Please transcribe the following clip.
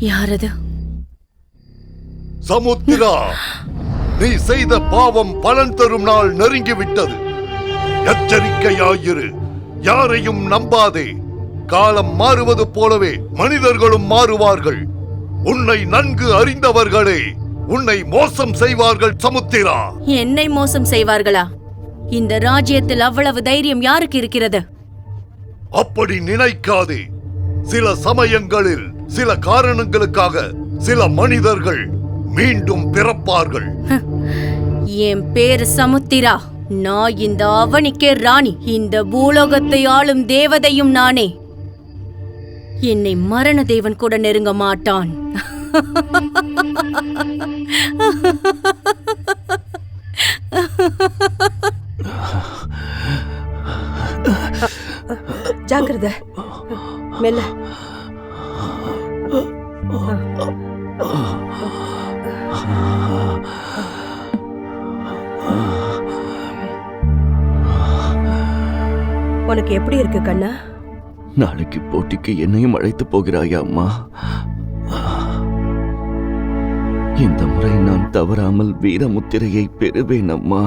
யாரது? சமுத்திரா நீ செய்த பாவம் பலன் தரும் நாள் நெருங்கிவிட்டது. எச்சரிக்கையாயிரு யாரையும் நம்பாதே. காலம் மாறுவது போலவே மனிதர்களும் மாறுவார்கள். உன்னை நன்கு அறிந்தவர்களே உன்னை மோசம் செய்வார்கள் சமுத்திரா. என்னை மோசம் செய்வார்களா? இந்த ராஜ்யத்தில் அவ்வளவு தைரியம் யாருக்கு இருக்கிறது? அப்படி நினைக்காதே. சில சமயங்களில் சில காரணங்களுக்காக சில மனிதர்கள் மீண்டும் பிறப்பார்கள். என் பேரு சமுத்திரா. நான் இந்த அவனிக்கே ராணி. இந்த பூலோகத்தை ஆளும் தேவதையும் நானே. என்னை மரண தேவன் கூட நெருங்க மாட்டான். ஜாக்கிரதை. மெல்ல. உனக்கு எப்படி இருக்கு கண்ணா? நாளைக்கு போட்டிக்கு என்னையும் அழைத்து போகிறாயா அம்மா? இந்த முறை நான் தவறாமல் வீரமுத்திரையை பெறுவேன் அம்மா.